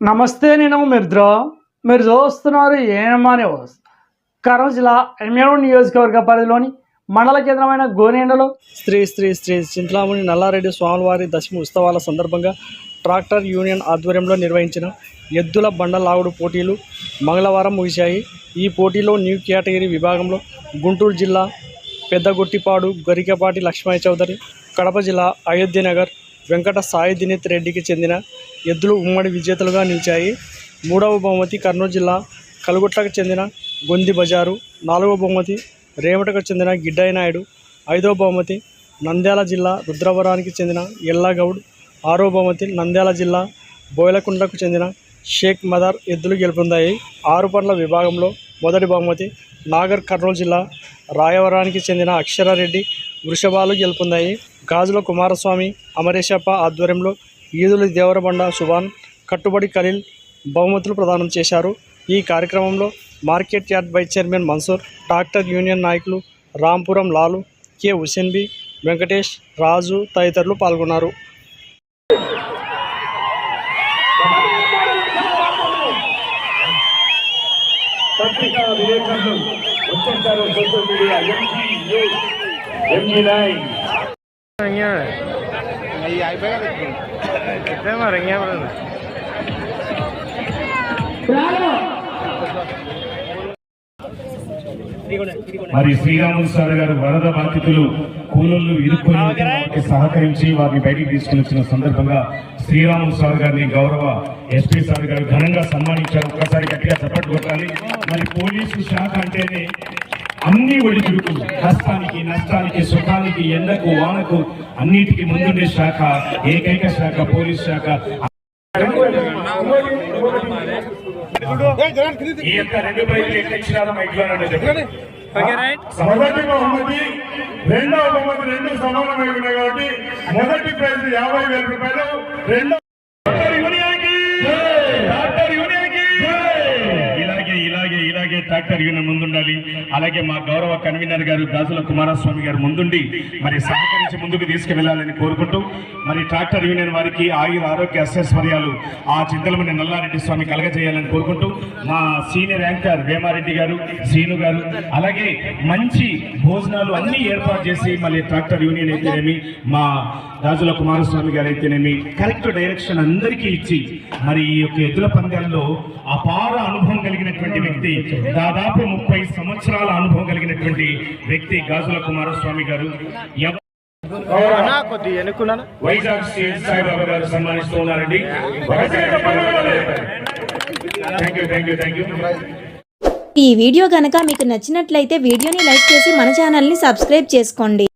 నమస్తే నేను మిత్ర మీరు చూస్తున్నారు ఏమనే కరం జిల్లా ఎనిమిది నియోజకవర్గ పరిధిలోని మండల కేంద్రమైన గోనేండలో శ్రీ శ్రీ శ్రీ చింతలాముని నల్లారెడ్డి స్వామివారి దశమి ఉత్సవాల సందర్భంగా ట్రాక్టర్ యూనియన్ ఆధ్వర్యంలో నిర్వహించిన ఎద్దుల బండ లాగుడు పోటీలు మంగళవారం ముగిశాయి. ఈ పోటీలో న్యూ కేటగిరీ విభాగంలో గుంటూరు జిల్లా పెద్దగొట్టిపాడు గరికపాటి లక్ష్మయ్య చౌదరి కడప జిల్లా అయోధ్యనగర్ వెంకట సాయి దినేత్ రెడ్డికి చెందిన ఎద్దులు ఉమ్మడి విజేతలుగా నిలిచాయి. మూడవ బహుమతి కర్నూలు జిల్లా కలుగుట్లకు చెందిన గొంది బజారు. నాలుగవ బహుమతి రేవటకు చెందిన గిడ్డయ్య నాయుడు. ఐదవ బహుమతి నంద్యాల జిల్లా రుద్రవరానికి చెందిన ఎల్లాగౌడ్. ఆరో బహుమతి నంద్యాల జిల్లా బోయలకుండకు చెందిన షేక్ మదర్ ఎద్దులు గెలుపొందాయి. ఆరు పండ్ల విభాగంలో మొదటి బహుమతి నాగర్ కర్నూలు జిల్లా రాయవరానికి చెందిన అక్షరారెడ్డి వృషభాలు గెలుపొందాయి. గాజుల కుమారస్వామి అమరేశప్ప ఆధ్వర్యంలో ఈదుల దేవరబండ సుభాన్ కట్టుబడి ఖలీల్ బహుమతులు ప్రదానం చేశారు. ఈ కార్యక్రమంలో market yard vice chairman Mansoor doctor union నాయకులు రాంపురం లాలు కె హుసేన్బి వెంకటేష్ రాజు తదితరులు పాల్గొన్నారు. పత్రికా విలేకరులు వచ్చేసారు social media MG MG nine మరి శ్రీరాములు సార్ గారు వరద బాధితులు కూలీలు ఇరుక్కుని వారికి సహకరించి వారిని బయటికి తీసుకుని వచ్చిన సందర్భంగా శ్రీరాములు సార్ గారిని గౌరవ ఎస్పీ సార్ గారు ఘనంగా సన్మానించారు. ఒక్కసారి గట్టిగా చప్పట్లు కొట్టాలి. మరి పోలీసు శాఖ అంటేనే అన్ని ఒడిదుడుకు కష్టానికి నష్టానికి సుఖానికి ఎండకు వానకు అన్నిటికీ ముందుండే శాఖ ఏకైక శాఖ పోలీస్ శాఖ. ఈ యొక్క రెండు బైకులు ఎట్లా ఇచ్చినారో మైక్లో నన్ను చెప్పండి. మొదటి బహుమతి రెండవ బహుమతి రెండు సమానమై ఉన్నాయి కాబట్టి మొదటి ప్రైజ్ యాభై వేల రూపాయలు రెండో ఇలాగే ఇలాగే ఇలాగే ట్రాక్టర్ యూనియన్ ముందుండాలి. అలాగే మా గౌరవ కన్వీనర్ గారు గాజుల కుమారస్వామి గారు ముందుండి మరి సహకరించి ముందుకు తీసుకువెళ్ళాలని కోరుకుంటూ మరి ట్రాక్టర్ యూనియన్ వారికి ఆయుర ఆరోగ్య అశ్వర్యాలు ఆ చింతలమణి నల్లారెడ్డి స్వామి కలగజేయాలని కోరుకుంటూ మా సీనియర్ యాంకర్ వేమారెడ్డి గారు శ్రీను గారు అలాగే మంచి భోజనాలు అన్ని ఏర్పాటు చేసి మళ్ళీ ట్రాక్టర్ యూనియన్ అయితేనేమి మా రాజుల కుమారస్వామి గారు అయితేనేమి కరెక్ట్ డైరెక్షన్ అందరికీ ఇచ్చి మరి ఈ యొక్క ఎద్దుల పందాల్లో అపార అనుభవం వ్యక్తి దాదాపు ముప్పై సంవత్సరాల అనుభవం కలిగినటువంటి వ్యక్తి గాజుల కుమారస్వామి గారు. వైజాగ్ శ్రీ సాయిబాబా గారు సన్మానిస్తూ ఉన్నారండి. ఈ వీడియో గనక మీకు నచ్చినట్లయితే వీడియోని లైక్ చేసి మన ఛానల్ని సబ్స్క్రైబ్ చేసుకోండి.